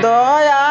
দয়া